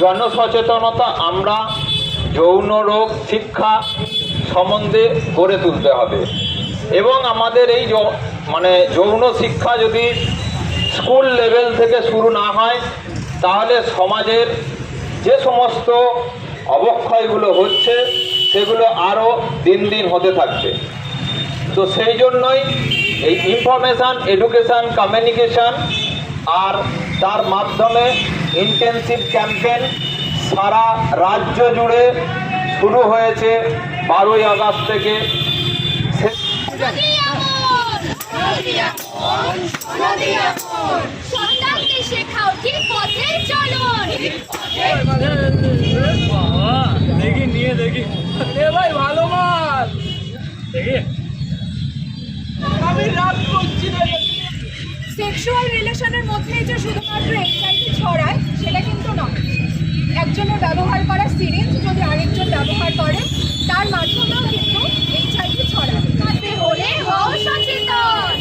জনসচেতনতা আমরা যৌন রোগ শিক্ষা সম্বন্ধে গড়ে তুলতে হবে। এবং আমাদের এই মানে যৌন শিক্ষা যদি স্কুল লেভেল থেকে শুরু না হয়, তাহলে সমাজের যে সমস্ত অবক্ষয়গুলো হচ্ছে, সেগুলো আরও দিন দিন হতে থাকবে তো সেই জন্যই এই ইনফরমেশান এডুকেশান কমিউনিকেশান আর তার মাধ্যমে ইন্টেন্সিভ ক্যাম্পেন সারা রাজ্য জুড়ে শুরু হয়েছে বারোই আগস্ট থেকে। নিয়ে দেখি ভালো মাল দেখি সেক্সুয়াল রিলেশনের মধ্যেই যে শুধুমাত্র এইচআইভি ছড়ায় সেটা কিন্তু নয় একজনের ব্যবহার করা সিরিঞ্জ যদি আরেকজন ব্যবহার করে তার মাধ্যমেও কিন্তু এইচআইভি ছড়ায় তাতে হলে হও সচেতন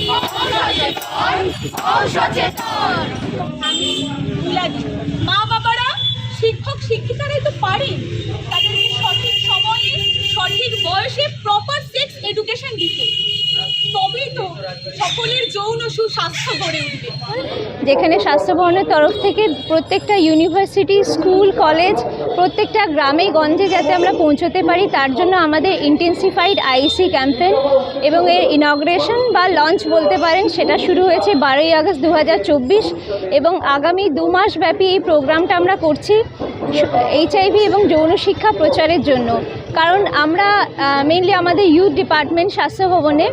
মা বাবারা শিক্ষক শিক্ষিকারাই তো পারে সকলের যৌন সুস্বাস্থ্য যেখানে স্বাস্থ্য ভবনের তরফ থেকে প্রত্যেকটা ইউনিভার্সিটি, স্কুল, কলেজ, প্রত্যেকটা গ্রামে গঞ্জে যাতে আমরা পৌঁছতে পারি, তার জন্য আমাদের ইন্টেন্সিফাইড আইসি ক্যাম্পেন এবং এর ইনগ্রেশন বা লঞ্চ বলতে পারেন, সেটা শুরু হয়েছে বারোই আগস্ট দু হাজার চব্বিশ এবং আগামী দু মাস ব্যাপী এই প্রোগ্রামটা আমরা করছি এইচআইভি এবং যৌন শিক্ষা প্রচারের জন্য। কারণ আমরা মেনলি আমাদের ইউথ ডিপার্টমেন্ট স্বাস্থ্য ভবনে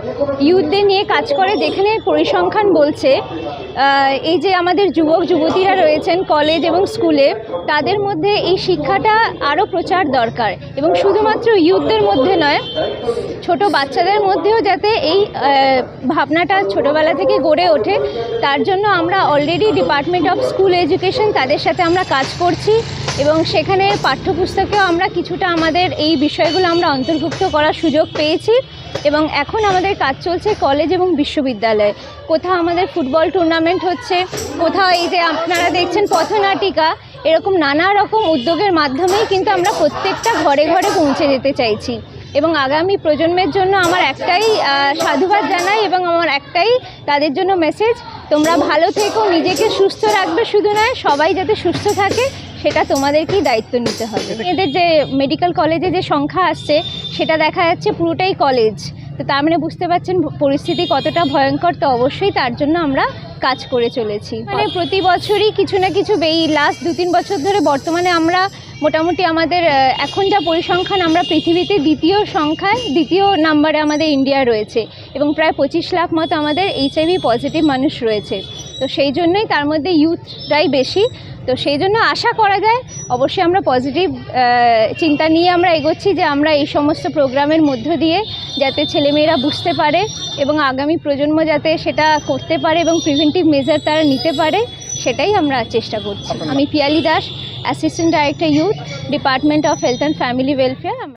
ইউথদের নিয়ে কাজ করে, যেখানে পরিসংখ্যান বলছে এই যে আমাদের যুবক, যুবতীরা রয়েছেন কলেজ এবং স্কুলে তাদের মধ্যে এই শিক্ষাটা আরও প্রচার দরকার। এবং শুধুমাত্র ইউথদের মধ্যে নয় ছোট বাচ্চাদের মধ্যেও যাতে এই ভাবনাটা ছোটবেলা থেকে গড়ে ওঠে, তার জন্য আমরা already department of school education তাদের সাথে আমরা কাজ করছি এবং সেখানে পাঠ্যপুস্তকেও আমরা কিছুটা আমাদের এই বিষয়গুলো আমরা অন্তর্ভুক্ত করার সুযোগ পেয়েছি এবং এখন আমাদের কাজ চলছে কলেজ এবং বিশ্ববিদ্যালয়ে। কোথাও আমাদের ফুটবল টুর্নামেন্ট হচ্ছে, কোথাও এই যে আপনারা দেখছেন পথনাটিকা, এরকম নানা রকম উদ্যোগের মাধ্যমেই কিন্তু আমরা প্রত্যেকটা ঘরে ঘরে পৌঁছে যেতে চাইছি। এবং আগামী প্রজন্মের জন্য আমার একটাই সাধুবাদ জানাই এবং আমার একটাই তাদের জন্য মেসেজ তোমরা ভালো থেকো, নিজেকে সুস্থ রাখবে শুধু নয়, সবাই যাতে সুস্থ থাকে, সেটা তোমাদেরকেই দায়িত্ব নিতে হবে। এদের যে মেডিকেল কলেজে যে সংখ্যা আসছে, সেটা দেখা যাচ্ছে পুরোটাই কলেজ তো তার মানে বুঝতে পারছেন, পরিস্থিতি কতটা ভয়ঙ্কর, তো অবশ্যই তার জন্য আমরা কাজ করে চলেছি। মানে প্রতি বছরই কিছু না কিছু, এই লাস্ট দু তিন বছর ধরে বর্তমানে আমরা মোটামুটি আমাদের এখন যা পরিসংখ্যান, আমরা পৃথিবীতে দ্বিতীয় সংখ্যায়, দ্বিতীয় নাম্বারে আমাদের ইন্ডিয়া রয়েছে এবং প্রায় পঁচিশ লাখ মতো আমাদের এইচআইভি পজিটিভ মানুষ রয়েছে। তো সেই জন্যই তার মধ্যে ইউথটাই বেশি। তো সেই জন্য আশা করা যায়, অবশ্যই আমরা পজিটিভ চিন্তা নিয়ে আমরা এগোচ্ছি যে আমরা এই সমস্ত প্রোগ্রামের মধ্য দিয়ে যাতে ছেলেমেয়েরা বুঝতে পারে এবং আগামী প্রজন্ম যাতে সেটা করতে পারে এবং প্রিভেন্টিভ মেজার তারা নিতে পারে। সেটাই আমরা চেষ্টা করছি। আমি Piyali Das assistant director youth department of health and family welfare